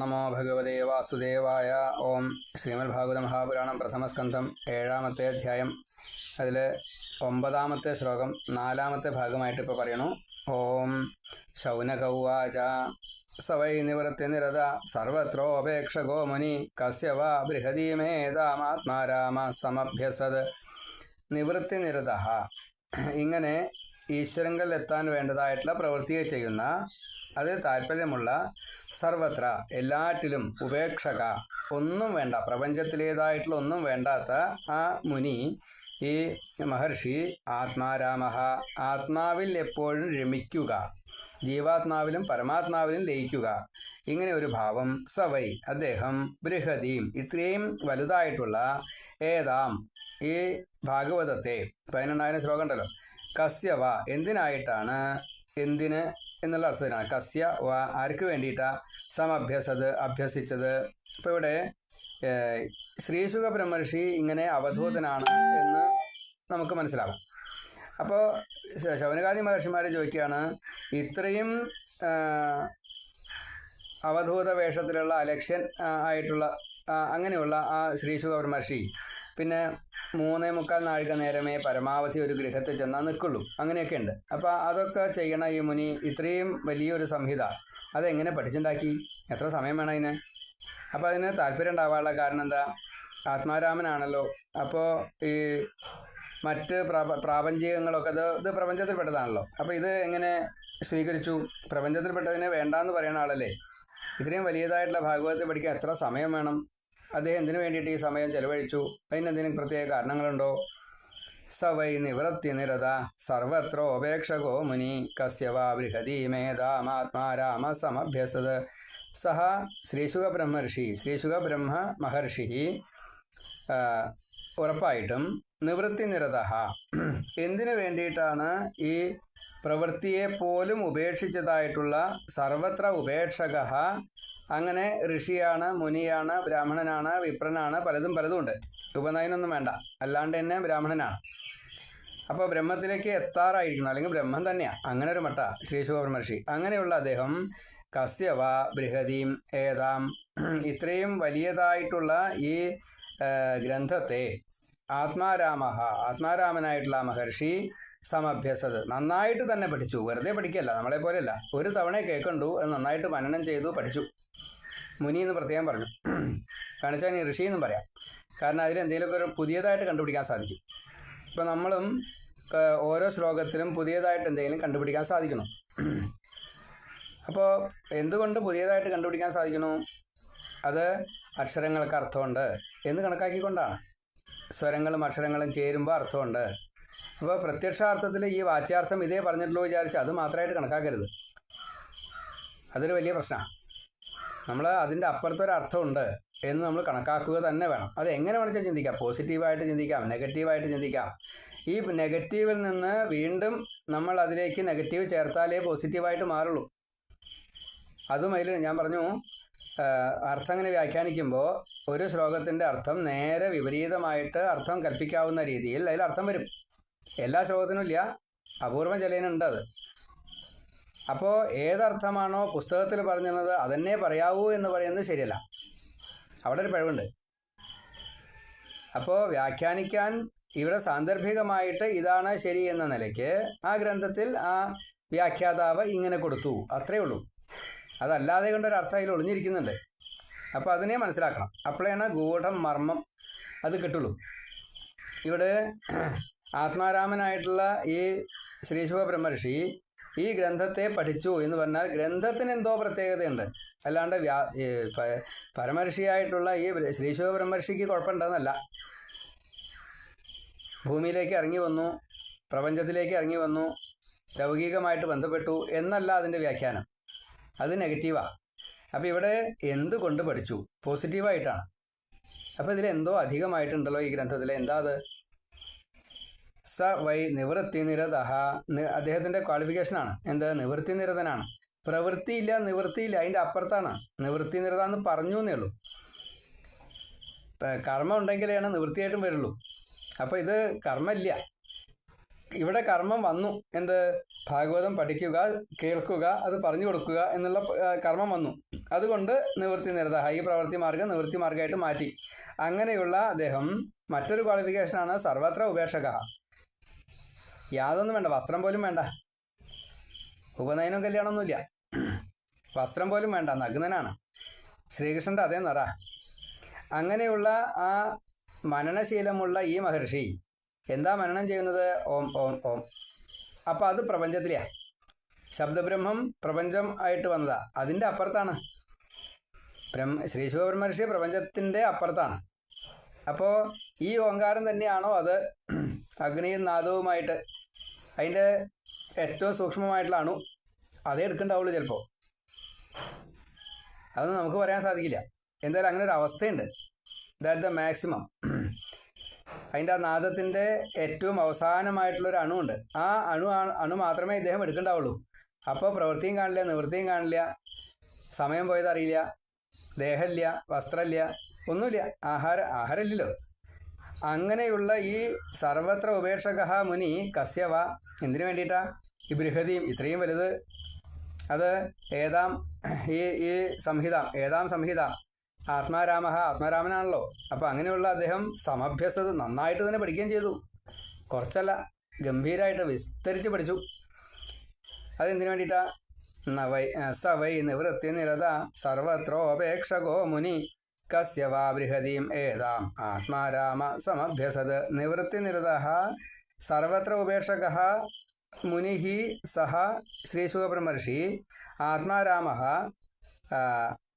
നമോ ഭഗവതേ വാസുദേവായ ഓം ശ്രീമദ് ഭാഗവത മഹാപുരാണം പ്രഥമസ്കന്ധം ഏഴാമത്തെ അധ്യായം. അതിൽ ഒമ്പതാമത്തെ ശ്ലോകം നാലാമത്തെ ഭാഗമായിട്ട് ഇപ്പോൾ പറയണു. ഓം ശൗനകൗവാച. സവൈ നിവൃത്തി നിരത. സർവത്രോപേക്ഷകോ മുനി. കസ്യ വാ ബൃഹദീമേതാമാത്മാരാമ സമഭ്യസത്. നിവൃത്തി നിരത. ഇങ്ങനെ ഈശ്വരങ്ങളിൽ എത്താൻ വേണ്ടതായിട്ടുള്ള പ്രവൃത്തിയെ ചെയ്യുന്ന അതിൽ താല്പര്യമുള്ള സർവത്ര എല്ലാറ്റിലും ഉപേക്ഷക. ഒന്നും വേണ്ട. പ്രപഞ്ചത്തിലേതായിട്ടുള്ള ഒന്നും വേണ്ടാത്ത ആ മുനി ഈ മഹർഷി ആത്മാരാമ ആത്മാവിൽ എപ്പോഴും രമിക്കുക. ജീവാത്മാവിലും പരമാത്മാവിലും ലയിക്കുക. ഇങ്ങനെ ഒരു ഭാവം സവൈ അദ്ദേഹം ബൃഹതിയും ഇത്രയും വലുതായിട്ടുള്ള ഏതാം ഈ ഭാഗവതത്തെ? പതിനെണ്ണായിരം ശ്ലോകം ഉണ്ടല്ലോ കസ്യവ എന്തിനായിട്ടാണ്? എന്തിന് എന്നുള്ള അർത്ഥത്തിനാണ് കസ്യ വ ആർക്ക് വേണ്ടിയിട്ടാ? സമഭ്യസത് അഭ്യസിച്ചത്. ഇപ്പോൾ ഇവിടെ ശ്രീസുഖ ബ്രഹ്മർഷി ഇങ്ങനെ അവധൂതനാണ് എന്ന് നമുക്ക് മനസ്സിലാവും അപ്പോൾ ശൗനകാദി മഹർഷിമാർ ചോദിക്കുകയാണ് ഇത്രയും അവധൂത വേഷത്തിലുള്ള അലക്ഷ്യൻ ആയിട്ടുള്ള അങ്ങനെയുള്ള ആ ശ്രീശുഖ ബ്രഹ്മർഷി പിന്നെ മൂന്നേ മുക്കാൽ നാഴിക നേരമേ പരമാവധി ഒരു ഗൃഹത്തിൽ ചെന്നാൽ നിൽക്കുള്ളൂ. അങ്ങനെയൊക്കെ ഉണ്ട് അപ്പോൾ അതൊക്കെ ചെയ്യണ ഈ മുനി ഇത്രയും വലിയൊരു സംഹിത. അതെങ്ങനെ പഠിച്ചുണ്ടാക്കി? എത്ര സമയം വേണം അതിന്? അപ്പോൾ അതിന് താല്പര്യം ഉണ്ടാവാനുള്ള കാരണം എന്താ? ആത്മാരാമനാണല്ലോ. അപ്പോൾ ഈ മറ്റ് പ്രാപ പ്രാപഞ്ചികങ്ങളൊക്കെ ഇത് ഇത് പ്രപഞ്ചത്തിൽപ്പെട്ടതാണല്ലോ. അപ്പോൾ ഇത് എങ്ങനെ സ്വീകരിച്ചു? പ്രപഞ്ചത്തിൽപ്പെട്ടതിനെ വേണ്ടാന്ന് പറയുന്ന ആളല്ലേ? ഇത്രയും വലിയതായിട്ടുള്ള ഭാഗവതത്തെ പഠിക്കാൻ എത്ര സമയം വേണം? അദ്ദേഹം എന്തിനു വേണ്ടിയിട്ട് ഈ സമയം ചെലവഴിച്ചു? അതിനെന്തെങ്കിലും പ്രത്യേക കാരണങ്ങളുണ്ടോ? സ വൈ നിവൃത്തി നിരത സർവത്ര ഉപേക്ഷകോ മുനി കസ്യവാ ബൃഹതി മേധാമാത്മാ രാമ സമഭ്യസത്. സഹ ശ്രീശുഖ ബ്രഹ്മർഷി ശ്രീശുഖ ബ്രഹ്മ മഹർഷി ഉറപ്പായിട്ടും നിവൃത്തി നിരത. എന്തിനു വേണ്ടിയിട്ടാണ് ഈ പ്രവൃത്തിയെ പോലും ഉപേക്ഷിച്ചതായിട്ടുള്ള സർവത്ര ഉപേക്ഷക അങ്ങനെ ഋഷിയാണ് മുനിയാണ് ബ്രാഹ്മണനാണ് വിപ്രനാണ് പലതും പലതും ഉണ്ട്. ഉപനയനൊന്നും വേണ്ട. അല്ലാണ്ട് തന്നെ ബ്രാഹ്മണനാണ്. അപ്പോൾ ബ്രഹ്മത്തിലേക്ക് എത്താറായിരിക്കണം അല്ലെങ്കിൽ ബ്രഹ്മം തന്നെയാണ് അങ്ങനെ ഒരു മട്ട ശ്രീ ശുഭബ്രഹ്മർഷി അങ്ങനെയുള്ള അദ്ദേഹം കസ്യവ ബൃഹതീം ഏതാം ഇത്രയും വലിയതായിട്ടുള്ള ഈ ഗ്രന്ഥത്തെ ആത്മാരാമ ആത്മാരാമനായിട്ടുള്ള മഹർഷി സമഭ്യസത്. നന്നായിട്ട് തന്നെ പഠിച്ചു. വെറുതെ പഠിക്കല്ല നമ്മളെ പോലെയല്ല. ഒരു തവണ കേൾക്കണ്ടു അത് നന്നായിട്ട് മനനം ചെയ്തു പഠിച്ചു. മുനി എന്ന് പ്രത്യേകം പറഞ്ഞു. കാണിച്ചാൽ ഈ ഋഷി എന്നും പറയാം. കാരണം അതിൽ എന്തെങ്കിലുമൊക്കെ ഒരു പുതിയതായിട്ട് കണ്ടുപിടിക്കാൻ സാധിക്കും. ഇപ്പം നമ്മളും ഓരോ ശ്ലോകത്തിലും പുതിയതായിട്ട് എന്തെങ്കിലും കണ്ടുപിടിക്കാൻ സാധിക്കണം അപ്പോൾ എന്തുകൊണ്ട് പുതിയതായിട്ട് കണ്ടുപിടിക്കാൻ സാധിക്കണം അത് അക്ഷരങ്ങൾക്ക് അർത്ഥമുണ്ട് എന്ന് കണക്കാക്കിക്കൊണ്ടാണ്. സ്വരങ്ങളും അക്ഷരങ്ങളും ചേരുമ്പോൾ അർത്ഥമുണ്ട്. അപ്പോൾ പ്രത്യക്ഷാർത്ഥത്തിൽ ഈ വാച്യാർത്ഥം ഇതേ പറഞ്ഞിട്ടുള്ളൂ വിചാരിച്ച് അത് മാത്രമായിട്ട് കണക്കാക്കരുത്. അതൊരു വലിയ പ്രശ്നമാണ് നമ്മൾ അതിന്റെ അപ്പുറത്തൊരർത്ഥമുണ്ട് എന്ന് നമ്മൾ കണക്കാക്കുക തന്നെ വേണം. അത് എങ്ങനെ വേണമെച്ചാൽ ചിന്തിക്കാം. പോസിറ്റീവായിട്ട് ചിന്തിക്കാം നെഗറ്റീവായിട്ട് ചിന്തിക്കാം. ഈ നെഗറ്റീവിൽ നിന്ന് വീണ്ടും നമ്മൾ അതിലേക്ക് നെഗറ്റീവ് ചേർത്താലേ പോസിറ്റീവായിട്ട് മാറുള്ളൂ. അതും അതിൽ ഞാൻ പറഞ്ഞു അർത്ഥം ഇങ്ങനെ വ്യാഖ്യാനിക്കുമ്പോൾ ഒരു ശ്ലോകത്തിന്റെ അർത്ഥം നേരെ വിപരീതമായിട്ട് അർത്ഥം കൽപ്പിക്കാവുന്ന രീതിയിൽ അതിൽ അർത്ഥം വരും. എല്ലാ ശ്ലോകത്തിനും ഇല്ല. അപൂർവം ചിലതിനുണ്ട് അത്. അപ്പോൾ ഏതർത്ഥമാണോ പുസ്തകത്തിൽ പറഞ്ഞിരുന്നത് അതന്നെ പറയാവൂ എന്ന് പറയുന്നത് ശരിയല്ല. അവിടെ ഒരു പിഴവുണ്ട്. അപ്പോൾ വ്യാഖ്യാനിക്കാൻ ഇവിടെ സാന്ദർഭികമായിട്ട് ഇതാണ് ശരി എന്ന നിലയ്ക്ക് ആ ഗ്രന്ഥത്തിൽ ആ വ്യാഖ്യാതാവ് ഇങ്ങനെ കൊടുത്തു. അത്രയേ ഉള്ളൂ. അതല്ലാതെ കൊണ്ടൊരു അർത്ഥം അതിൽ ഒളിഞ്ഞിരിക്കുന്നുണ്ട്. അപ്പോൾ അതിനെ മനസ്സിലാക്കണം. അപ്പോഴാണ് ഗൂഢം മർമ്മം അത് കിട്ടുള്ളൂ. ഇവിടെ ആത്മാരാമനായിട്ടുള്ള ഈ ശ്രീശുഭ ബ്രഹ്മർഷി ഈ ഗ്രന്ഥത്തെ പഠിച്ചു എന്ന് പറഞ്ഞാൽ ഗ്രന്ഥത്തിന് എന്തോ പ്രത്യേകതയുണ്ട്. അല്ലാണ്ട് വ്യാ പരമർഷിയായിട്ടുള്ള ഈ ശ്രീശിവ ബ്രഹ്മർഷിക്ക് കുഴപ്പമുണ്ടെന്നല്ല. ഭൂമിയിലേക്ക് ഇറങ്ങി വന്നു പ്രപഞ്ചത്തിലേക്ക് ഇറങ്ങി വന്നു ലൗകികമായിട്ട് ബന്ധപ്പെട്ടു എന്നല്ല അതിന്റെ വ്യാഖ്യാനം. അത് നെഗറ്റീവാണ് അപ്പോൾ ഇവിടെ എന്തുകൊണ്ട് പഠിച്ചു? പോസിറ്റീവായിട്ടാണ്. അപ്പോൾ ഇതിലെന്തോ അധികമായിട്ടുണ്ടല്ലോ ഈ ഗ്രന്ഥത്തിൽ എന്താ അത്? സ വൈ നിവൃത്തി നിരതഹ അദ്ദേഹത്തിന്റെ ക്വാളിഫിക്കേഷനാണ് എന്ത്? നിവൃത്തി നിരതനാണ് പ്രവൃത്തിയില്ല നിവൃത്തിയില്ല അതിന്റെ അപ്പുറത്താണ്. നിവൃത്തി നിരത എന്ന് പറഞ്ഞു എന്നേ ഉള്ളൂ കർമ്മം ഉണ്ടെങ്കിലാണ് നിവൃത്തിയായിട്ടും വരുള്ളൂ. അപ്പോൾ ഇത് കർമ്മമില്ല. ഇവിടെ കർമ്മം വന്നു. എന്ത്? ഭാഗവതം പഠിക്കുക കേൾക്കുക അത് പറഞ്ഞു കൊടുക്കുക എന്നുള്ള കർമ്മം വന്നു. അതുകൊണ്ട് നിവൃത്തി നിരത ഈ പ്രവൃത്തി മാർഗം നിവൃത്തി മാർഗമായിട്ട് മാറ്റി. അങ്ങനെയുള്ള അദ്ദേഹം മറ്റൊരു ക്വാളിഫിക്കേഷനാണ് സർവത്ര ഉപേക്ഷക. യാതൊന്നും വേണ്ട. വസ്ത്രം പോലും വേണ്ട. ഉപനയനം കല്യാണമൊന്നുമില്ല. വസ്ത്രം പോലും വേണ്ട. നഗ്നനാണ്. ശ്രീകൃഷ്ണന്റെ അതേ നിറ. അങ്ങനെയുള്ള ആ മനനശീലമുള്ള ഈ മഹർഷി എന്താ മനനം ചെയ്യുന്നത്? ഓം ഓം ഓം. അപ്പം അത് പ്രപഞ്ചത്തിലെയാ. ശബ്ദബ്രഹ്മം പ്രപഞ്ചം ആയിട്ട് വന്നതാ. അതിന്റെ അപ്പുറത്താണ്. ബ്രഹ്മ ശ്രീ ശിവബ്രഹ്മർഷി പ്രപഞ്ചത്തിന്റെ അപ്പുറത്താണ്. അപ്പോൾ ഈ ഓങ്കാരം തന്നെയാണോ അത്? അഗ്നിയും നാദവുമായിട്ട് അതിന്റെ ഏറ്റവും സൂക്ഷ്മമായിട്ടുള്ള അണു അതേ എടുക്കണ്ടാവുള്ളൂ ചിലപ്പോൾ അതൊന്നും നമുക്ക് പറയാൻ സാധിക്കില്ല. എന്തായാലും അങ്ങനെ ഒരു അവസ്ഥയുണ്ട്. ദാറ്റ് ദ മാക്സിമം അതിന്റെ ആ നാദത്തിന്റെ ഏറ്റവും അവസാനമായിട്ടുള്ള ഒരു അണുണ്ട് ആ അണു അണു മാത്രമേ ഇദ്ദേഹം എടുക്കണ്ടാവുള്ളൂ. അപ്പോൾ പ്രവൃത്തിയും കാണില്ല നിവൃത്തിയും കാണില്ല സമയം പോയതറിയില്ല ദേഹമില്ല വസ്ത്രമില്ല ഒന്നുമില്ല. ആഹാരം ആഹാരമില്ലല്ലോ. അങ്ങനെയുള്ള ഈ സർവത്ര ഉപേക്ഷക മുനി കസ്യവ എന്തിനു വേണ്ടിയിട്ടാ? ഈ ബൃഹതിയും ഇത്രയും വലുത്. അത് ഏതാം ഈ ഈ സംഹിത ഏതാം സംഹിത. ആത്മാരാമ ആത്മാരാമനാണല്ലോ. അപ്പം അങ്ങനെയുള്ള അദ്ദേഹം സമഭ്യസത് നന്നായിട്ട് തന്നെ പഠിക്കുകയും ചെയ്തു. കുറച്ചല്ല ഗംഭീരമായിട്ട് വിസ്തരിച്ച് പഠിച്ചു. അതെന്തിനു വേണ്ടിയിട്ടാ? നവൈ സ വൈ നിവൃത്തി നിരത സർവത്രോപേക്ഷകോ മുനി. കസ്യ വാ ബൃഹതീം ഏതാം ആത്മാരാമ സമഭ്യസത് നിവൃത്തി നിരത സർവത്ര ഉപേക്ഷക മുനി സഹ ശ്രീശുഖബ്രഹ്മർഷി ആത്മാരാമ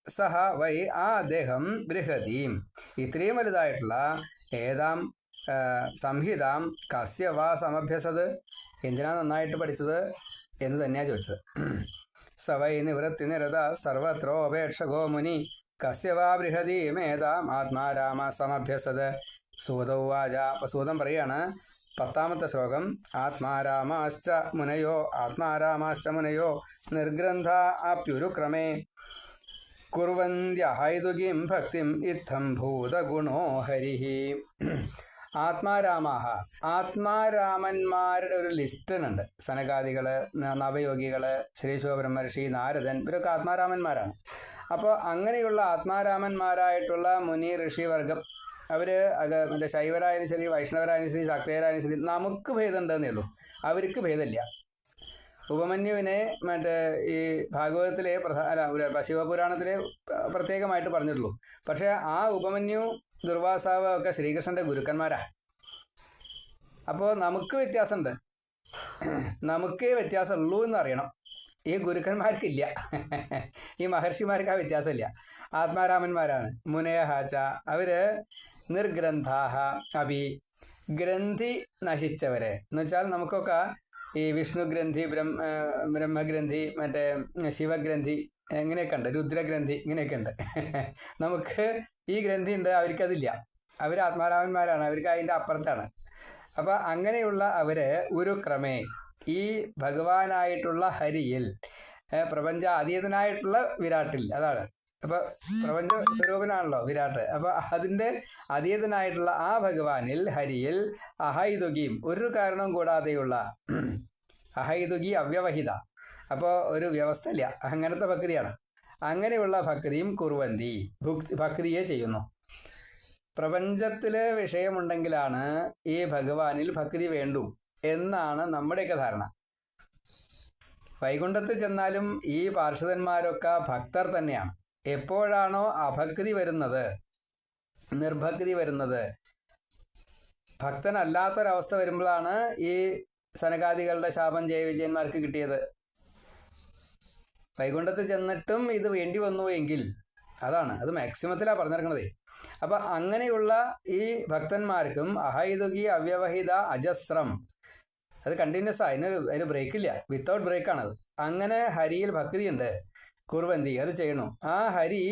സഹ വൈ ആ അദ്ദേഹം ബൃഹതീം ഇത്രയും വലുതായിട്ടുള്ള ഏതാം സംഹിതാം കസ്യ വാ സമഭ്യസത് എന്തിനാ നന്നായിട്ട് പഠിച്ചത് എന്ന് തന്നെയാണ് ചോദിച്ചത്. സ വൈ നിവൃത്തി നിരത സർവത്രോപേക്ഷകോ മുനി കസ്യ വാ ബൃഹതീമേതാം ആത്മാരാമ സമഭ്യസത് സൂതൗവാച അപ്പൊ സൂതം പറയാണ് പത്താമത്തെ ശ്ലോകം ആത്മാരാമാശ്ച മുനയോ ആത്മാരാമാശ്ച മുനയോ നിർഗ്രന്ഥ അപ്യുരുക്രമേ കുറവന്ത്യഹൈതുകിം ഭക്തിം ഇത്തം ഭൂതഗുണോ ഹരി ആത്മാരാമാഹ. ആത്മാരാമന്മാരുടെ ഒരു ലിസ്റ്റനുണ്ട്. സനകാദികൾ നവയോഗികൾ ശ്രീ ശിവബ്രഹ്മർഷി നാരദൻ ഇവരൊക്കെ ആത്മാരാമന്മാരാണ്. അപ്പോൾ അങ്ങനെയുള്ള ആത്മാരാമന്മാരായിട്ടുള്ള മുനി ഋഷിവർഗം അവർ മറ്റേ ശൈവരായാലും ശരി വൈഷ്ണവരായാലും ശരി ശക്തരായാലും ശരി നമുക്ക് ഭേദമുണ്ടെന്നേ ഉള്ളൂ. അവർക്ക് ഭേദമില്ല. ഉപമന്യുവിനെ മറ്റേ ഈ ഭാഗവതത്തിലെ പ്രധാന ശിവപുരാണത്തിലെ പ്രത്യേകമായിട്ട് പറഞ്ഞിട്ടുള്ളൂ. പക്ഷേ ആ ഉപമന്യു ദുർവാസാവ് ഒക്കെ ശ്രീകൃഷ്ണന്റെ ഗുരുക്കന്മാരാ. അപ്പോൾ നമുക്ക് വ്യത്യാസമുണ്ട്. നമുക്കേ വ്യത്യാസമുള്ളൂ എന്ന് അറിയണം ഈ ഗുരുക്കന്മാർക്കില്ല. ഈ മഹർഷിമാർക്ക് ആ വ്യത്യാസമില്ല. ആത്മാരാമന്മാരാണ്. മുനയഹാച്ച അവർ നിർഗ്രന്ഥാഹ അഭി ഗ്രന്ഥി നശിച്ചവരെ. എന്ന് വെച്ചാൽ നമുക്കൊക്കെ ഈ വിഷ്ണു ഗ്രന്ഥി ബ്രഹ്മ ബ്രഹ്മഗ്രന്ഥി മറ്റേ ശിവഗ്രന്ഥി ഇങ്ങനെയൊക്കെ ഉണ്ട്? രുദ്രഗ്രന്ഥി ഇങ്ങനെയൊക്കെ ഉണ്ട്. നമുക്ക് ഈ ഗ്രന്ഥി ഉണ്ട് അവർക്കതില്ല അവർ ആത്മാരാമന്മാരാണ് അവർക്ക് അതിന്റെ അപ്പുറത്താണ്. അപ്പം അങ്ങനെയുള്ള അവർ ഒരു ക്രമേ ഈ ഭഗവാനായിട്ടുള്ള ഹരിയിൽ പ്രപഞ്ച അതീതനായിട്ടുള്ള വിരാട്ടിൽ അതാണ്. അപ്പൊ പ്രപഞ്ച സ്വരൂപനാണല്ലോ വിരാട്ട്. അപ്പൊ അതിന്റെ അതീതനായിട്ടുള്ള ആ ഭഗവാനിൽ ഹരിയിൽ അഹൈതുകിയും ഒരു കാരണവും കൂടാതെയുള്ള അഹൈതുകി അവ്യവഹിത. അപ്പോൾ ഒരു വ്യവസ്ഥ ഇല്ല അങ്ങനത്തെ ഭക്തിയാണ് അങ്ങനെയുള്ള ഭക്തിയും കുറുവന്തി ഭുക്തി ഭക്തിയെ ചെയ്യുന്നു. പ്രപഞ്ചത്തിൽ വിഷയമുണ്ടെങ്കിലാണ് ഈ ഭഗവാനിൽ ഭക്തി വേണ്ടു എന്നാണ് നമ്മുടെയൊക്കെ ധാരണ. വൈകുണ്ഠത്ത് ചെന്നാലും ഈ പാർഷദന്മാരൊക്കെ ഭക്തർ തന്നെയാണ്. എപ്പോഴാണോ അഭക്തി വരുന്നത് നിർഭക്തി വരുന്നത് ഭക്തനല്ലാത്തൊരവസ്ഥ വരുമ്പോഴാണ് ഈ സനകാദികളുടെ ശാപം ജയവിജയന്മാർക്ക് കിട്ടിയത്. വൈകുണ്ഠത്ത് ചെന്നിട്ടും ഇത് വേണ്ടി വന്നു എങ്കിൽ അതാണ് അത് മാക്സിമത്തിലാണ് പറഞ്ഞിരിക്കണത് അപ്പൊ അങ്ങനെയുള്ള ഈ ഭക്തന്മാർക്കും അഹൈതുകി അവ്യവഹിത അജസ്രം. അത് കണ്ടിന്യൂസ് അതിന് അതിന് ബ്രേക്കില്ല വിത്തൗട്ട് ബ്രേക്കാണത് അങ്ങനെ ഹരിയിൽ ഭക്തിയുണ്ട്. കുർവന്തി അത് ചെയ്യണു ആ ഹരി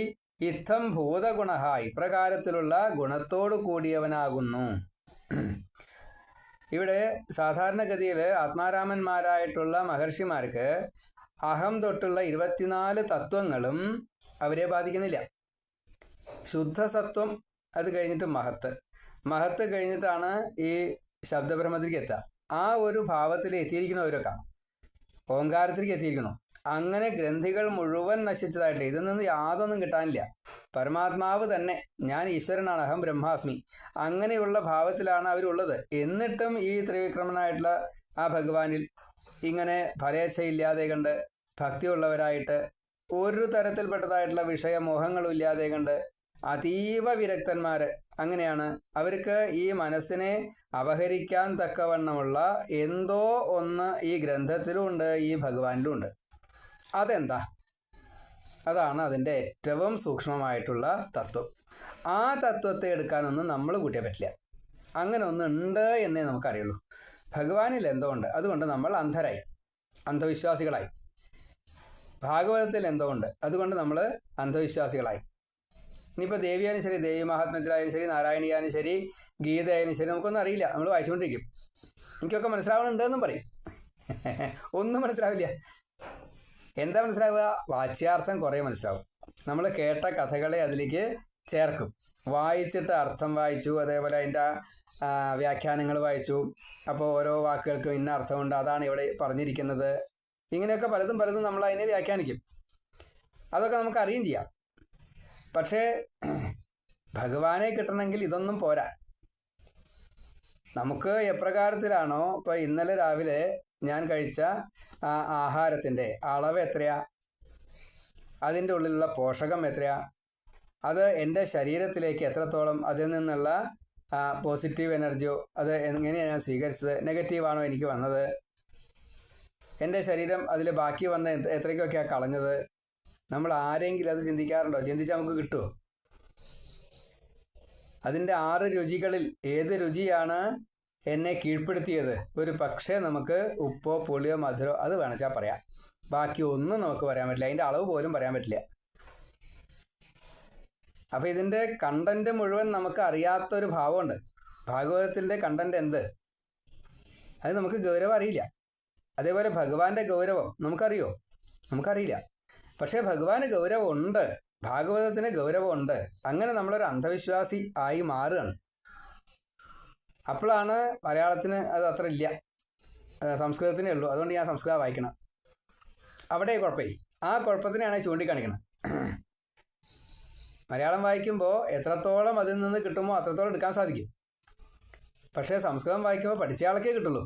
ഇത്തം ഭൂതഗുണ ഇപ്രകാരത്തിലുള്ള ഗുണത്തോടു കൂടിയവനാകുന്നു. ഇവിടെ സാധാരണഗതിയിൽ ആത്മാരാമന്മാരായിട്ടുള്ള മഹർഷിമാർക്ക് അഹം തൊട്ടുള്ള ഇരുപത്തിനാല് തത്വങ്ങളും അവരെ ബാധിക്കുന്നില്ല. ശുദ്ധസത്വം അത് കഴിഞ്ഞിട്ട് മഹത്ത്. മഹത്ത് കഴിഞ്ഞിട്ടാണ് ഈ ശബ്ദബ്രഹ്മത്തിലേക്ക് എത്തുക. ആ ഒരു ഭാവത്തിൽ എത്തിയിരിക്കണവരൊക്കെ ഓങ്കാരത്തിലേക്ക് എത്തിയിരിക്കണം അങ്ങനെ ഗ്രന്ഥികൾ മുഴുവൻ നശിച്ചതായിട്ട് ഇതിൽ നിന്ന് യാതൊന്നും കിട്ടാനില്ല. പരമാത്മാവ് തന്നെ ഞാൻ ഈശ്വരനാണ് അഹം ബ്രഹ്മാസ്മി. അങ്ങനെയുള്ള ഭാവത്തിലാണ് അവരുള്ളത്. എന്നിട്ടും ഈ ത്രിവിക്രമനായിട്ടുള്ള ആ ഭഗവാനിൽ ഇങ്ങനെ ഫലേച്ഛയില്ലാതെ കണ്ട് ഭക്തിയുള്ളവരായിട്ട് ഒരു തരത്തിൽപ്പെട്ടതായിട്ടുള്ള വിഷയമോഹങ്ങളും ഇല്ലാതെ കണ്ട് അതീവ വിരക്തന്മാര് അങ്ങനെയാണ്. അവർക്ക് ഈ മനസ്സിനെ അപഹരിക്കാൻ തക്കവണ്ണമുള്ള എന്തോ ഒന്ന് ഈ ഗ്രന്ഥത്തിലും ഉണ്ട് ഈ ഭഗവാനിലും ഉണ്ട്. അതെന്താ? അതാണ് അതിന്റെ ഏറ്റവും സൂക്ഷ്മമായിട്ടുള്ള തത്വം. ആ തത്വത്തെ എടുക്കാനൊന്നും നമ്മൾ കൂട്ടിയാൽ പറ്റില്ല. അങ്ങനെ ഒന്ന് ഉണ്ട് എന്നേ നമുക്കറിയുള്ളൂ. ഭഗവാനിൽ എന്തോ ഉണ്ട് അതുകൊണ്ട് നമ്മൾ അന്ധരായി അന്ധവിശ്വാസികളായി. ഭാഗവതത്തിൽ എന്തോ ഉണ്ട് അതുകൊണ്ട് നമ്മൾ അന്ധവിശ്വാസികളായി. ഇനിയിപ്പോൾ ദേവിയാനും ശരി ദേവി മഹാത്മ്യത്തിലായാലും ശരി നാരായണിയാനും ശരി ഗീതയായാലും ശരി നമുക്കൊന്നും അറിയില്ല. നമ്മൾ വായിച്ചുകൊണ്ടിരിക്കും. എനിക്കൊക്കെ മനസ്സിലാവണുണ്ടെന്നും പറയും. ഒന്നും മനസ്സിലാവില്ല. എന്താ മനസ്സിലാവുക? വാച്യാർത്ഥം കുറേ മനസ്സിലാവും. നമ്മൾ കേട്ട കഥകളെ അതിലേക്ക് ചേർക്കും. വായിച്ചിട്ട് അർത്ഥം വായിച്ചു അതേപോലെ അതിന്റെ വ്യാഖ്യാനങ്ങൾ വായിച്ചു. അപ്പോൾ ഓരോ വാക്കുകൾക്കും ഇന്ന അർത്ഥമുണ്ട് അതാണ് ഇവിടെ പറഞ്ഞിരിക്കുന്നത്. ഇങ്ങനെയൊക്കെ പലതും പലതും നമ്മൾ അതിനെ വ്യാഖ്യാനിക്കും. അതൊക്കെ നമുക്ക് അറിയും ചെയ്യാം. പക്ഷേ ഭഗവാനെ കിട്ടണമെങ്കിൽ ഇതൊന്നും പോരാ. നമുക്ക് എപ്രകാരത്തിലാണോ ഇപ്പൊ ഇന്നലെ രാവിലെ ഞാൻ കഴിച്ച ആഹാരത്തിന്റെ അളവ് എത്രയാ? അതിന്റെ ഉള്ളിലുള്ള പോഷകം എത്രയാ? അത് എന്റെ ശരീരത്തിലേക്ക് എത്രത്തോളം അതിൽ നിന്നുള്ള പോസിറ്റീവ് എനർജിയോ അത് എങ്ങനെയാണ് ഞാൻ സ്വീകരിച്ചത് നെഗറ്റീവാണോ എനിക്ക് വന്നത്? എന്റെ ശരീരം അതിൽ ബാക്കി വന്ന എത്രയ്ക്കൊക്കെയാണ് കളഞ്ഞത്? നമ്മൾ ആരെങ്കിലും അത് ചിന്തിക്കാറുണ്ടോ? ചിന്തിച്ചാൽ നമുക്ക് കിട്ടുമോ അതിന്റെ ആറ് രുചികളിൽ ഏത് രുചിയാണ് എന്നെ കീഴ്പ്പെടുത്തിയത്? ഒരു പക്ഷേ നമുക്ക് ഉപ്പോ പുളിയോ മധുരോ അത് വേണച്ചാൽ പറയാം. ബാക്കി ഒന്നും നമുക്ക് പറയാൻ പറ്റില്ല. അതിന്റെ അളവ് പോലും പറയാൻ പറ്റില്ല. അപ്പം ഇതിന്റെ കണ്ടന്റ് മുഴുവൻ നമുക്ക് അറിയാത്തൊരു ഭാവമുണ്ട്. ഭാഗവതത്തിന്റെ കണ്ടന്റ് എന്ത്? അത് നമുക്ക് ഗൗരവം അറിയില്ല. അതേപോലെ ഭഗവാന്റെ ഗൗരവം നമുക്കറിയോ? നമുക്കറിയില്ല. പക്ഷേ ഭഗവാന് ഗൗരവമുണ്ട്. ഭാഗവതത്തിന് ഗൗരവമുണ്ട്. അങ്ങനെ നമ്മളൊരു അന്ധവിശ്വാസി ആയി മാറുകയാണ്. അപ്പോഴാണ് മലയാളത്തിന് അത് അത്ര ഇല്ല. സംസ്കൃതത്തിനേ ഉള്ളൂ. അതുകൊണ്ട് ഞാൻ സംസ്കൃതം വായിക്കണം. അവിടെ കുഴപ്പമായി ആ കുഴപ്പത്തിനെയാണ് ചൂണ്ടിക്കാണിക്കുന്നത് മലയാളം വായിക്കുമ്പോൾ എത്രത്തോളം അതിൽ നിന്ന് കിട്ടുമോ അത്രത്തോളം എടുക്കാൻ സാധിക്കും. പക്ഷേ സംസ്കൃതം വായിക്കുമ്പോൾ പഠിച്ച ആൾക്കേ കിട്ടുള്ളൂ.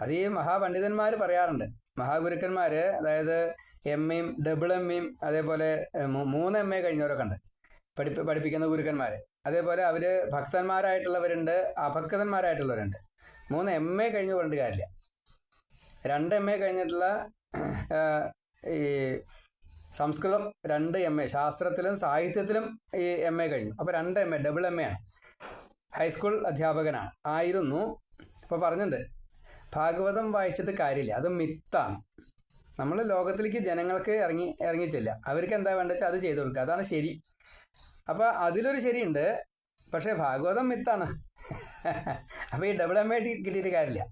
അത് ഈ മഹാപണ്ഡിതന്മാർ പറയാറുണ്ട്. മഹാഗുരുക്കന്മാർ അതായത് എം എയും ഡബിൾ എം എയും അതേപോലെ മൂന്ന് എം എ കഴിഞ്ഞവരൊക്കെ ഉണ്ട്. പഠിപ്പി പഠിപ്പിക്കുന്ന ഗുരുക്കന്മാർ അതേപോലെ അവർ ഭക്തന്മാരായിട്ടുള്ളവരുണ്ട് അഭക്തന്മാരായിട്ടുള്ളവരുണ്ട്. മൂന്ന് എം എ കഴിഞ്ഞു പറഞ്ഞിട്ട് കാര്യമില്ല. രണ്ട് എം എ കഴിഞ്ഞിട്ടുള്ള ഈ സംസ്കൃതം രണ്ട് എം എ ശാസ്ത്രത്തിലും സാഹിത്യത്തിലും ഈ എം എ കഴിഞ്ഞു. അപ്പോൾ രണ്ട് M A double M A ആണ്. ഹൈസ്കൂൾ അധ്യാപകനാണ്. ആയിരുന്നു. ഇപ്പോൾ പറഞ്ഞിട്ടുണ്ട് ഭാഗവതം വായിച്ചിട്ട് കാര്യമില്ല. അത് മിത്താണ് നമ്മൾ ലോകത്തിലേക്ക് ജനങ്ങൾക്ക് ഇറങ്ങി ഇറങ്ങിച്ചില്ല. അവർക്ക് എന്താ വേണ്ടത് വെച്ചാൽ അത് ചെയ്തു കൊടുക്കുക. അതാണ് ശരി. അപ്പോൾ അതിലൊരു ശരിയുണ്ട്. പക്ഷേ ഭാഗവതം മിത്താണ് അപ്പോൾ ഈ ഡബിൾ എം എ കിട്ടിയിട്ട് കാര്യമില്ല.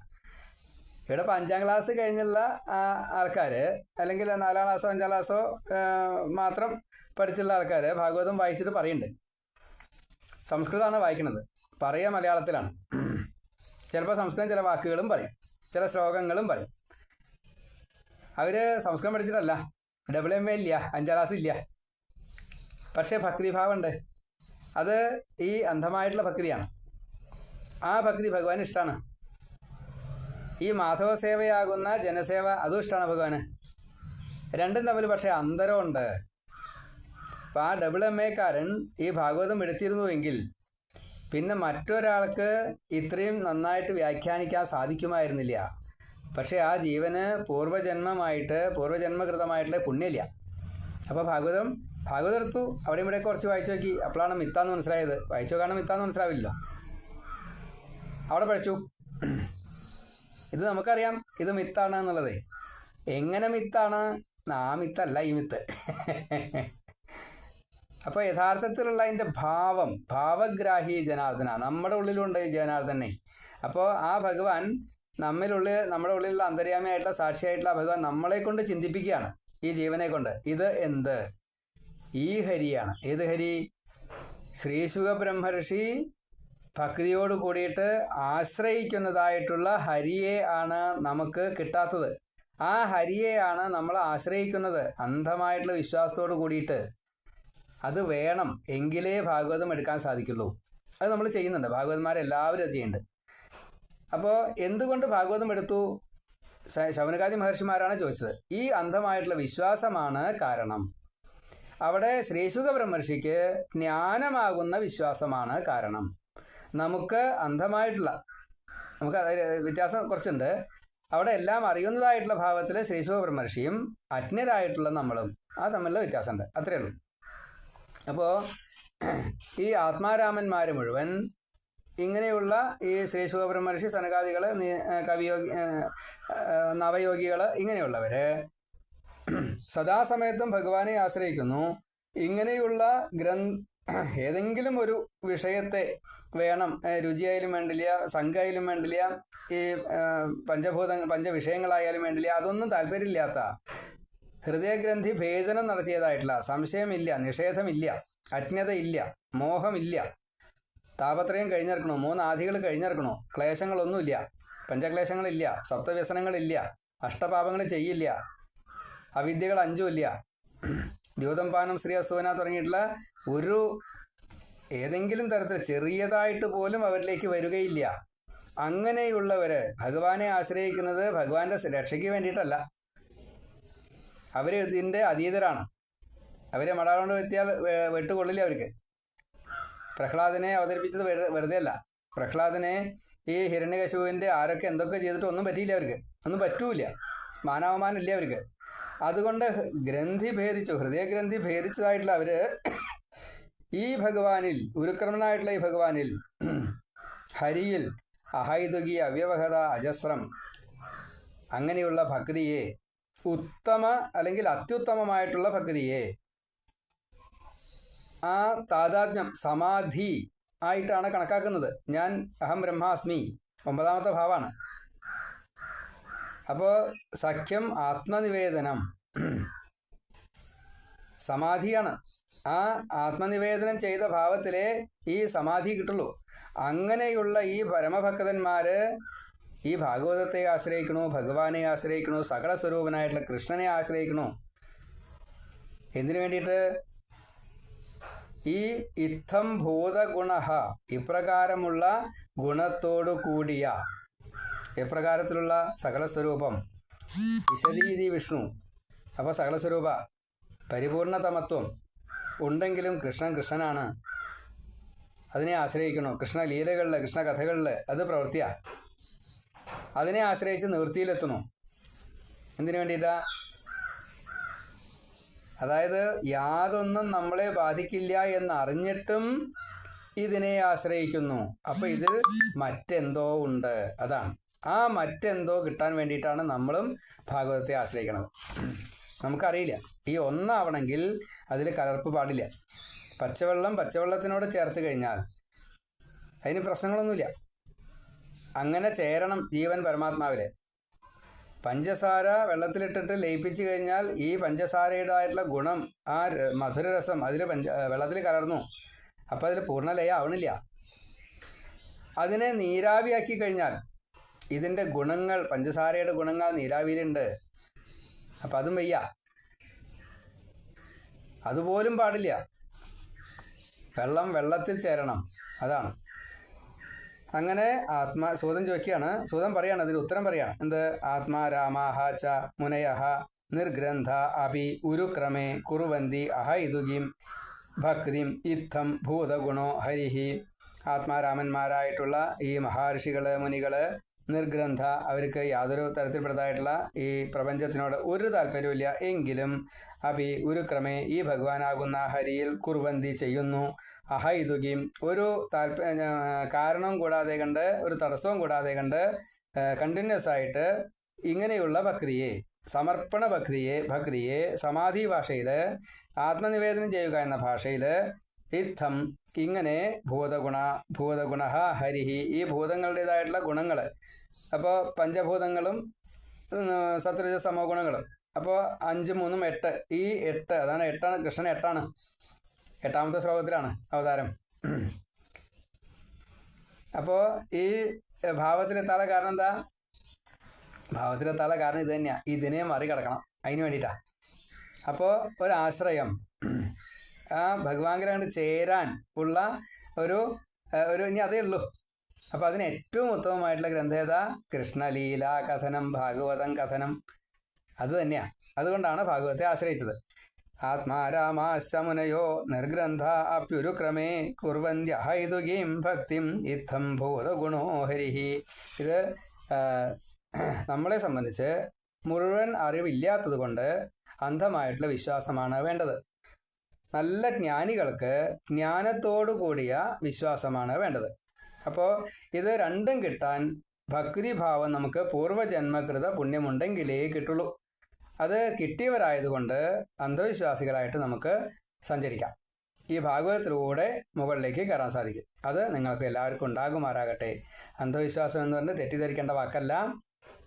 ഇവിടെ ഇപ്പോൾ അഞ്ചാം ക്ലാസ് കഴിഞ്ഞുള്ള ആൾക്കാർ അല്ലെങ്കിൽ നാലാം ക്ലാസ്സോ അഞ്ചാം ക്ലാസ്സോ മാത്രം പഠിച്ചുള്ള ആൾക്കാർ ഭാഗവതം വായിച്ചിട്ട് പറയുന്നുണ്ട്. സംസ്കൃതമാണ് വായിക്കുന്നത്. പറയുക മലയാളത്തിലാണ്. ചിലപ്പോൾ സംസ്കൃതം ചില വാക്കുകളും പറയും. ചില ശ്ലോകങ്ങളും പറയും. അവർ സംസ്കൃതം പഠിച്ചിട്ടല്ല. ഡബിൾ എം എ ഇല്ല. അഞ്ചാം ക്ലാസ് ഇല്ല. പക്ഷേ ഭക്തിഭാവമുണ്ട് അത് ഈ അന്ധമായിട്ടുള്ള ഭക്തിയാണ്. ആ ഭക്തി ഭഗവാൻ ഇഷ്ടമാണ് ഈ മാധവ സേവയാകുന്ന ജനസേവ അതും ഇഷ്ടമാണ് ഭഗവാന്. രണ്ടും തമ്മിൽ പക്ഷേ അന്തരമുണ്ട്. അപ്പം ആ ഡബിൾ എം എക്കാരൻ ഈ ഭാഗവതം എടുത്തിരുന്നുവെങ്കിൽ പിന്നെ മറ്റൊരാൾക്ക് ഇത്രയും നന്നായിട്ട് വ്യാഖ്യാനിക്കാൻ സാധിക്കുമായിരുന്നില്ല. പക്ഷേ ആ ജീവന് പൂർവജന്മമായിട്ട് പൂർവജന്മകൃതമായിട്ടുള്ള പുണ്യമില്ല. അപ്പോൾ ഭാഗവതം ഭാഗവതം എടുത്തു. അവിടെ ഇവിടെ കുറച്ച് വായിച്ചു നോക്കി. അപ്പോഴാണ് മിത്താന്ന് മനസ്സിലായത്. വായിച്ചു നോക്കാണ് മിത്താന്ന് മനസ്സിലാവില്ല അവിടെ പഠിച്ചു. ഇത് നമുക്കറിയാം. ഇത് മിത്താണ് എന്നുള്ളത്. എങ്ങനെ മിത്താണ്? ആ മിത്തല്ല ഈ മിത്ത്. അപ്പോൾ യഥാർത്ഥത്തിലുള്ള അതിന്റെ ഭാവം ഭാവഗ്രാഹി ജനാർദ്ദന. നമ്മുടെ ഉള്ളിലുണ്ട് ജനാർദ്ദനെ. അപ്പോൾ ആ ഭഗവാൻ നമ്മിലുള്ളിൽ നമ്മുടെ ഉള്ളിലുള്ള അന്തര്യാമിയായിട്ടുള്ള സാക്ഷിയായിട്ടുള്ള ഭഗവാൻ നമ്മളെ കൊണ്ട് ചിന്തിപ്പിക്കുകയാണ്. ഈ ജീവനെ കൊണ്ട്. ഇത് എന്ത്? ഈ ഹരിയാണ്. ഏത് ഹരി? ശ്രീശുഖ ബ്രഹ്മർഷി ഭക്തിയോട് കൂടിയിട്ട് ആശ്രയിക്കുന്നതായിട്ടുള്ള ഹരിയെ ആണ് നമുക്ക് കിട്ടാത്തത്. ആ ഹരിയെയാണ് നമ്മൾ ആശ്രയിക്കുന്നത് അന്ധമായിട്ടുള്ള വിശ്വാസത്തോട് കൂടിയിട്ട്. അത് വേണം എങ്കിലേ ഭാഗവതം എടുക്കാൻ സാധിക്കുള്ളൂ. അത് നമ്മൾ ചെയ്യുന്നുണ്ട്. ഭാഗവതന്മാരെല്ലാവരും അത് ചെയ്യുന്നുണ്ട്. അപ്പോൾ എന്തുകൊണ്ട് ഭാഗവതം എടുത്തു? ശൗനകാദി മഹർഷിമാരാണ് ചോദിച്ചത്. ഈ അന്ധമായിട്ടുള്ള വിശ്വാസമാണ് കാരണം. അവിടെ ശ്രീശുഖ ബ്രഹ്മർഷിക്ക് ജ്ഞാനമാകുന്ന വിശ്വാസമാണ് കാരണം. നമുക്ക് അന്ധമായിട്ടുള്ള നമുക്ക് വ്യത്യാസം കുറച്ചുണ്ട്. അവിടെ എല്ലാം അറിയുന്നതായിട്ടുള്ള ഭാവത്തിൽ ശ്രീശുഖ ബ്രഹ്മർഷിയും അജ്ഞരായിട്ടുള്ള നമ്മളും ആ തമ്മിലുള്ള വ്യത്യാസമുണ്ട്. അത്രയേ ഉള്ളൂ. അപ്പോൾ ഈ ആത്മാരാമന്മാർ മുഴുവൻ ഇങ്ങനെയുള്ള ഈ ശ്രീശുഖ ബ്രഹ്മർഷി സനകാദികൾ കവിയോഗി നവയോഗികൾ ഇങ്ങനെയുള്ളവർ സദാസമയത്തും ഭഗവാനെ ആശ്രയിക്കുന്നു. ഇങ്ങനെയുള്ള ഗ്രന്ഥ ഏതെങ്കിലും ഒരു വിഷയത്തെ വേണം. രുചിയായാലും വേണ്ടില്ല സംഘമായാലും വേണ്ടില്ല ഈ പഞ്ചഭൂത പഞ്ചവിഷയങ്ങളായാലും വേണ്ടില്ല അതൊന്നും താല്പര്യമില്ലാത്ത ഹൃദയഗ്രന്ഥി ഭേദനം നടത്തിയതായിട്ടുള്ള സംശയമില്ല നിഷേധമില്ല അജ്ഞതയില്ല മോഹമില്ല താപത്രയം കഴിഞ്ഞിറക്കണോ മൂന്ന് ആധികൾ കഴിഞ്ഞിറക്കണോ ക്ലേശങ്ങളൊന്നുമില്ല പഞ്ചക്ലേശങ്ങളില്ല സപ്തവ്യസനങ്ങളില്ല അഷ്ടപാപങ്ങൾ ചെയ്യില്ല അവിദ്യകൾ അഞ്ചുമില്ല. ദ്യൂതം പാനം ശ്രീ അസുവന തുടങ്ങിയിട്ടുള്ള ഒരു ഏതെങ്കിലും തരത്തിൽ ചെറിയതായിട്ട് പോലും അവരിലേക്ക് വരികയില്ല. അങ്ങനെയുള്ളവര് ഭഗവാനെ ആശ്രയിക്കുന്നത് ഭഗവാന്റെ രക്ഷയ്ക്ക് വേണ്ടിയിട്ടല്ല. അവർ ഇതിന്റെ അതീതരാണ്. അവരെ മടാകൊണ്ട് വെത്തിയാൽ വെട്ടുകൊള്ളില്ല അവർക്ക്. പ്രഹ്ലാദനെ അവതരിപ്പിച്ചത് വെറുതെ അല്ല പ്രഹ്ലാദനെ ഈ ഹിരണ്യകശുവിന്റെ ആരൊക്കെ എന്തൊക്കെ ചെയ്തിട്ട് ഒന്നും പറ്റിയില്ല അവർക്ക്. ഒന്നും പറ്റൂല മാനാവമാനമില്ല അവർക്ക്. അതുകൊണ്ട് ഗ്രന്ഥി ഭേദിച്ചു ഹൃദയഗ്രന്ഥി ഭേദിച്ചതായിട്ടുള്ള അവർ ഈ ഭഗവാനിൽ ഉരുക്രമനായിട്ടുള്ള ഈ ഭഗവാനിൽ ഹരിയിൽ അഹൈതുകി അവ്യവഹത അജസ്രം അങ്ങനെയുള്ള ഭക്തിയെ ഉത്തമ അല്ലെങ്കിൽ അത്യുത്തമമായിട്ടുള്ള ഭക്തിയെ ആ താതാത്മ്യം സമാധി ആയിട്ടാണ് കണക്കാക്കുന്നത്. ഞാൻ അഹം ബ്രഹ്മാസ്മി ഒമ്പതാമത്തെ ഭാവമാണ് അപ്പോൾ സഖ്യം ആത്മനിവേദനം സമാധിയാണ്. ആ ആത്മനിവേദനം ചെയ്ത ഭാവത്തിലെ ഈ സമാധി കിട്ടുള്ളൂ. അങ്ങനെയുള്ള ഈ പരമഭക്തന്മാര് ഈ ഭാഗവതത്തെ ആശ്രയിക്കണോ ഭഗവാനെ ആശ്രയിക്കണോ സകല സ്വരൂപനായിട്ടുള്ള കൃഷ്ണനെ ആശ്രയിക്കണോ. എന്തിനു വേണ്ടിയിട്ട്? ഈ ഇത്തം ഭൂതഗുണ ഇപ്രകാരമുള്ള ഗുണത്തോടു കൂടിയ എപ്രകാരത്തിലുള്ള സകല സ്വരൂപം? വിശദീതി വിഷ്ണു. അപ്പോൾ സകല സ്വരൂപ. പരിപൂർണതമത്വം ഉണ്ടെങ്കിലും കൃഷ്ണൻ കൃഷ്ണനാണ്. അതിനെ ആശ്രയിക്കണോ? കൃഷ്ണ ലീലകളിൽ കൃഷ്ണ കഥകളിൽ അത് പ്രവൃത്തിയാ. അതിനെ ആശ്രയിച്ച് നിവൃത്തിയിലെത്തുന്നു. എന്തിനു വേണ്ടിയിട്ടാ? അതായത് യാതൊന്നും നമ്മളെ ബാധിക്കില്ല എന്നറിഞ്ഞിട്ടും ഇതിനെ ആശ്രയിക്കുന്നു. അപ്പൊ ഇതിൽ മറ്റെന്തോ ഉണ്ട്. അതാണ്. ആ മറ്റെന്തോ കിട്ടാൻ വേണ്ടിയിട്ടാണ് നമ്മളും ഭാഗവതത്തെ ആശ്രയിക്കുന്നത് നമുക്കറിയില്ല. ഈ ഒന്നാവണമെങ്കിൽ അതിൽ കലർപ്പ് പാടില്ല. പച്ചവെള്ളം പച്ചവെള്ളത്തിനോട് ചേർത്ത് കഴിഞ്ഞാൽ അതിന് പ്രശ്നങ്ങളൊന്നുമില്ല. അങ്ങനെ ചേരണം ജീവൻ പരമാത്മാവിലെ പഞ്ചസാര വെള്ളത്തിലിട്ടിട്ട് ലയിപ്പിച്ചു കഴിഞ്ഞാൽ ഈ പഞ്ചസാരയുടേതായിട്ടുള്ള ഗുണം ആ മധുരരസം അതിൽ പഞ്ച വെള്ളത്തിൽ കലർന്നു. അപ്പം അതിൽ പൂർണലയ ആവണില്ല. അതിനെ നീരാവിയാക്കി കഴിഞ്ഞാൽ ഇതിന്റെ ഗുണങ്ങൾ പഞ്ചസാരയുടെ ഗുണങ്ങൾ നീരാവിയിലുണ്ട്. അപ്പം അതും വയ്യ. അതുപോലും പാടില്ല. വെള്ളം വെള്ളത്തിൽ ചേരണം. അതാണ്. അങ്ങനെ ആത്മാ സൂതൻ ചോദിക്കുകയാണ്. സൂതൻ പറയാണ് അതിൽ ഉത്തരം പറയാണ്. എന്ത്? ആത്മാ രാമാഹ ച മുനയഹ നിർഗ്രന്ഥ അപി ഉരുക്രമേ കുറുവന്തി അഹ ഇതുകിം ഭക്തിം ഇത്തം ഭൂതഗുണോ ഹരിഹി. ആത്മാരാമന്മാരായിട്ടുള്ള ഈ മഹാർഷികൾ മുനികൾ നിർഗ്രന്ഥ. അവർക്ക് യാതൊരു തരത്തിൽപ്പെട്ടതായിട്ടുള്ള ഈ പ്രപഞ്ചത്തിനോട് ഒരു താല്പര്യമില്ല എങ്കിലും അഭി ഒരു ക്രമേ ഈ ഭഗവാനാകുന്ന ഹരിയിൽ കുർവന്തി ചെയ്യുന്നു. അഹൈതുകിയും ഒരു താല്പര്യ കാരണവും കൂടാതെ കണ്ട് ഒരു തടസ്സവും കൂടാതെ കണ്ട് കണ്ടിന്യൂസ് ആയിട്ട് ഇങ്ങനെയുള്ള ഭക്തിയെ സമർപ്പണ ഭക്തിയെ ഭക്തിയെ സമാധി ഭാഷയിൽ ആത്മനിവേദനം ചെയ്യുക എന്ന ഭാഷയിൽ ഇത്തം ഇങ്ങനെ ഭൂതഗുണ ഭൂതഗുണ ഹരിഹി ഈ ഭൂതങ്ങളുടേതായിട്ടുള്ള ഗുണങ്ങൾ അപ്പോൾ പഞ്ചഭൂതങ്ങളും സത്വരജ സമോ ഗുണങ്ങളും അപ്പോൾ അഞ്ച് മൂന്നും എട്ട്. ഈ എട്ട് അതാണ് എട്ടാണ് കൃഷ്ണൻ എട്ടാണ്. എട്ടാമത്തെ ശ്ലോകത്തിലാണ് അവതാരം. അപ്പോൾ ഈ ഭാവത്തിലെത്താതെ കാരണം എന്താ? ഭാവത്തിലെത്താതെ കാരണം ഇത് തന്നെയാണ് ഇതിനെ മറികടക്കണം. അതിന് വേണ്ടിയിട്ടാണ് അപ്പോൾ ഒരാശ്രയം. ആ ഭഗവാങ്കരാണ്ട് ചേരാൻ ഉള്ള ഒരു ഒരു ഇനി അതേ ഉള്ളൂ. അപ്പോൾ അതിന് ഏറ്റവും ഉത്തമമായിട്ടുള്ള ഗ്രന്ഥം ഏതാ? കൃഷ്ണലീല കഥനം ഭാഗവതം കഥനം. അത് തന്നെയാണ് അതുകൊണ്ടാണ് ഭാഗവത്തെ ആശ്രയിച്ചത്. ആത്മാരാമാശമുനയോ നിർഗ്രന്ഥ അപ്യുരുക്രമേ കുർവന്ത്യഹൈതുകീം ഭക്തിം ഇത്തം ഭൂതഗുണോ ഹരിഹി. ഇത് നമ്മളെ സംബന്ധിച്ച് മുഴുവൻ അറിവില്ലാത്തത് കൊണ്ട് അന്ധമായിട്ടുള്ള വിശ്വാസമാണ് വേണ്ടത്. നല്ല ജ്ഞാനികൾക്ക് ജ്ഞാനത്തോടു കൂടിയ വിശ്വാസമാണ് വേണ്ടത്. അപ്പോൾ ഇത് രണ്ടും കിട്ടാൻ ഭക്തിഭാവം നമുക്ക് പൂർവജന്മകൃത പുണ്യമുണ്ടെങ്കിലേ കിട്ടുള്ളൂ. അത് കിട്ടിയവരായതുകൊണ്ട് അന്ധവിശ്വാസികളായിട്ട് നമുക്ക് സഞ്ചരിക്കാം. ഈ ഭാഗവതത്തിലൂടെ മുകളിലേക്ക് കയറാൻ സാധിക്കും. അത് നിങ്ങൾക്ക് എല്ലാവർക്കും ഉണ്ടാകുമാറാകട്ടെ. അന്ധവിശ്വാസം എന്ന് പറഞ്ഞ് തെറ്റിദ്ധരിക്കേണ്ട വാക്കല്ല.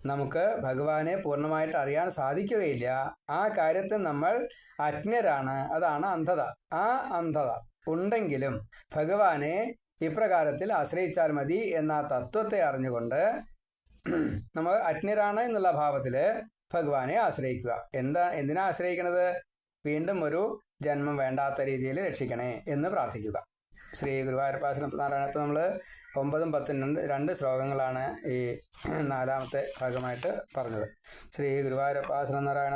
നമുക്ക് ഭഗവാനെ പൂർണമായിട്ട് അറിയാൻ സാധിക്കുകയില്ല. ആ കാര്യത്തിൽ നമ്മൾ അജ്ഞരാണ്. അതാണ് അന്ധത. ആ അന്ധത ഉണ്ടെങ്കിലും ഭഗവാനെ ഇപ്രകാരത്തിൽ ആശ്രയിച്ചാൽ മതി എന്ന തത്വത്തെ അറിഞ്ഞുകൊണ്ട് നമ്മൾ അജ്ഞരാണ് എന്നുള്ള ഭാവത്തിൽ ഭഗവാനെ ആശ്രയിക്കുക. എന്താ എന്തിനാ ആശ്രയിക്കുന്നത് വീണ്ടും ഒരു ജന്മം വേണ്ടാത്ത രീതിയിൽ രക്ഷിക്കണേ എന്ന് പ്രാർത്ഥിക്കുക. ശ്രീ ഗുരുവായൂരപ്പാസന നാരായണ ഇപ്പം നമ്മൾ ഒമ്പതും പത്തും രണ്ട് ശ്ലോകങ്ങളാണ് ഈ നാലാമത്തെ ഭാഗമായിട്ട് പറഞ്ഞത്. ശ്രീ ഗുരുവായൂരപ്പാസന നാരായണ